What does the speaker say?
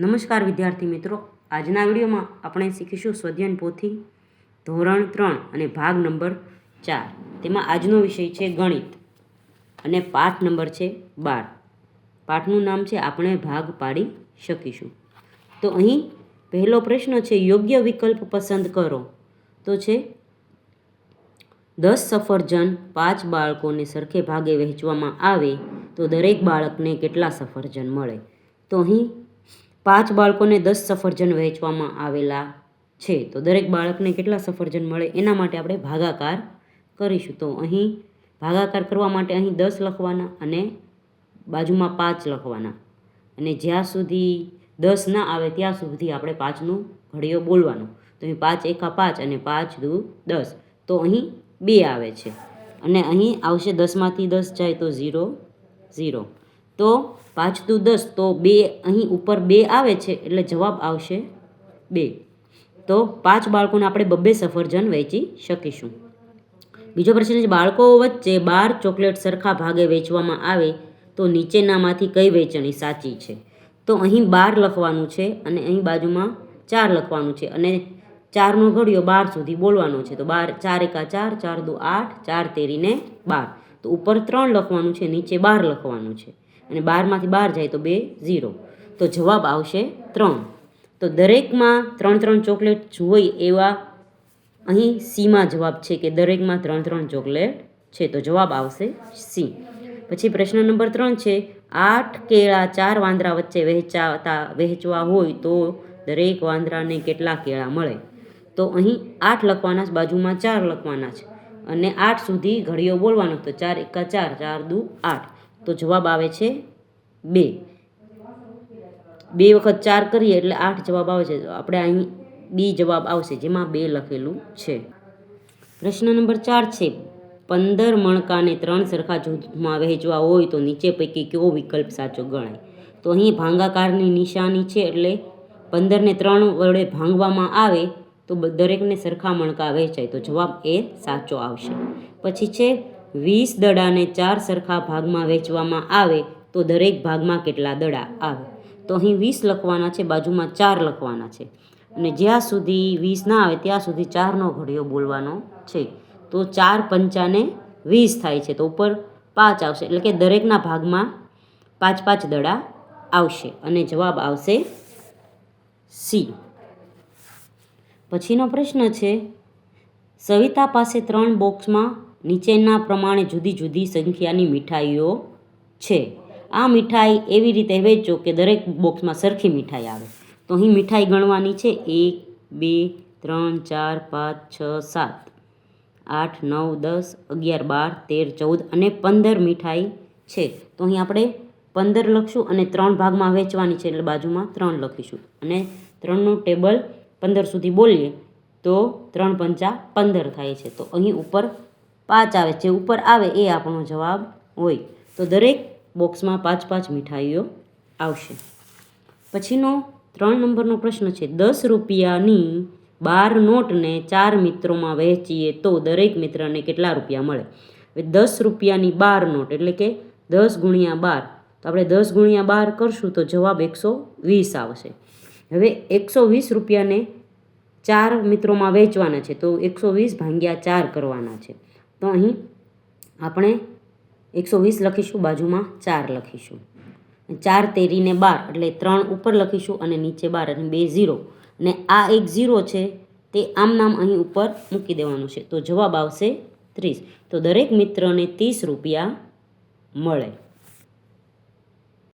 નમસ્કાર વિદ્યાર્થી મિત્રો. આજના વિડીયોમાં આપણે શીખીશું સ્વધ્યન પોથી ધોરણ ત્રણ અને ભાગ નંબર ચાર. તેમાં આજનો વિષય છે ગણિત અને પાઠ નંબર છે બાર. પાઠનું નામ છે આપણે ભાગ પાડી શકીશું. તો અહીં પહેલો પ્રશ્ન છે, યોગ્ય વિકલ્પ પસંદ કરો. તો છે, દસ સફરજન પાંચ બાળકોને સરખે ભાગે વહેંચવામાં આવે તો દરેક બાળકને કેટલા સફરજન મળે? તો અહીં પાંચ બાળકોને દસ સફરજન વહેંચવામાં આવેલા છે. તો દરેક બાળકને કેટલા સફરજન મળે એના માટે આપણે ભાગાકાર કરીશું. તો અહીં ભાગાકાર કરવા માટે અહીં દસ લખવાના અને બાજુમાં પાંચ લખવાના. અને જ્યાં સુધી દસ ના આવે ત્યાં સુધી આપણે પાંચનું ઘડીઓ બોલવાનું. તો અહીં પાંચ એકા પાંચ અને પાંચ દુ દસ. તો અહીં બે આવે છે. અને અહીં આવશે દસમાંથી દસ જાય તો ઝીરો ઝીરો. તો પાંચ દુ દસ, તો બે અહીં ઉપર બે આવે છે એટલે જવાબ આવશે બે. તો પાંચ બાળકોને આપણે બબ્બે સફરજન વહેંચી શકીશું. બીજો પ્રશ્ન છે, બાળકો વચ્ચે બાર ચોકલેટ સરખા ભાગે વેચવામાં આવે તો નીચેનામાંથી કઈ વેચણી સાચી છે? તો અહીં બાર લખવાનું છે અને અહીં બાજુમાં ચાર લખવાનું છે અને ચારનો ઘડિયો બાર સુધી બોલવાનો છે. તો બાર, ચાર એકા ચાર ચાર દુ આઠ, ચાર તેરીને બાર. તો ઉપર ત્રણ લખવાનું છે, નીચે બાર લખવાનું છે. અને બારમાંથી બાર જાય તો બે, ઝીરો. તો જવાબ આવશે ત્રણ. તો દરેકમાં ત્રણ ત્રણ ચોકલેટ જોઈ એવા અહીં સીમાં જવાબ છે કે દરેકમાં ત્રણ ત્રણ ચોકલેટ છે, તો જવાબ આવશે સી. પછી પ્રશ્ન નંબર ત્રણ છે, આઠ કેળા ચાર વાંદરા વચ્ચે વહેંચાતા, વહેંચવા હોય તો દરેક વાંદરાને કેટલા કેળા મળે? તો અહીં આઠ લખવાના છે, બાજુમાં ચાર લખવાના છે. અને આઠ સુધી ઘડીઓ બોલવાનો તો ચાર એકા ચાર ચાર દુ આઠ. તો જવાબ આવે છે બે. બે વખત ચાર કરીએ એટલે આઠ જવાબ આવે છે. આપણે અહીં બી જવાબ આવશે, જેમાં બે લખેલું છે. પ્રશ્ન નંબર ચાર છે, પંદર મણકાને ત્રણ સરખા જૂથમાં વહેંચવા હોય તો નીચે પૈકી કયો વિકલ્પ સાચો ગણાય? તો અહીં ભાંગાકારની નિશાની છે એટલે પંદરને ત્રણ વડે ભાંગવામાં આવે તો દરેકને સરખા મણકા વહેંચાય તો જવાબ એ સાચો આવશે. પછી છે, વીસ દડાને ચાર સરખા ભાગમાં વહેંચવામાં આવે તો દરેક ભાગમાં કેટલા દડા આવે? તો અહીં વીસ લખવાના છે, બાજુમાં ચાર લખવાના છે. અને જ્યાં સુધી વીસ ના આવે ત્યાં સુધી ચારનો ઘડિયો બોલવાનો છે. તો ચાર પંચાને વીસ થાય છે, તો ઉપર પાંચ આવશે. એટલે કે દરેકના ભાગમાં પાંચ પાંચ દડા આવશે. અને જવાબ આવશે સી. પછીનો પ્રશ્ન છે, સવિતા પાસે ત્રણ બોક્સમાં નીચેના પ્રમાણે જુદી જુદી સંખ્યાની મીઠાઈઓ છે. આ મીઠાઈ એવી રીતે વેચો કે દરેક બોક્સમાં સરખી મીઠાઈ આવે. તો અહીં મીઠાઈ ગણવાની છે. એક, બે, ત્રણ, ચાર, પાંચ, છ, સાત, આઠ, નવ, દસ, અગિયાર, બાર, તેર, ચૌદ અને પંદર મીઠાઈ છે. તો અહીં આપણે પંદર લખશું અને ત્રણ ભાગમાં વેચવાની છે. એટલે બાજુમાં ત્રણ લખીશું. અને ત્રણનું ટેબલ પંદર સુધી બોલીએ, તો ત્રણ પંચા પંદર થાય છે. તો અહીં ઉપર પાંચ આવે, જે ઉપર આવે એ આપણો જવાબ હોય. તો દરેક બોક્સમાં પાંચ પાંચ મીઠાઈઓ આવશે. પછીનો ત્રણ નંબરનો પ્રશ્ન છે, દસ રૂપિયાની બાર નોટને ચાર મિત્રોમાં વહેંચીએ તો દરેક મિત્રને કેટલા રૂપિયા મળે? દસ રૂપિયાની બાર નોટ એટલે કે દસ ગુણ્યા બાર. તો આપણે દસ ગુણ્યા બાર કરશું તો જવાબ એકસો વીસ આવશે. હવે એકસો વીસ રૂપિયાને ચાર મિત્રોમાં વહેંચવાના છે, તો એકસો વીસ ભાંગ્યા ચાર કરવાના છે. તો અહીં આપણે એકસો વીસ લખીશું, બાજુમાં ચાર લખીશું. ચાર તેરીને બાર, એટલે ત્રણ ઉપર લખીશું અને નીચે બાર અને બે ઝીરો. અને આ એક ઝીરો છે, તે આમ નામ અહીં ઉપર મૂકી દેવાનું છે, તો જવાબ આવશે ત્રીસ. તો દરેક મિત્રને ત્રીસ રૂપિયા મળે.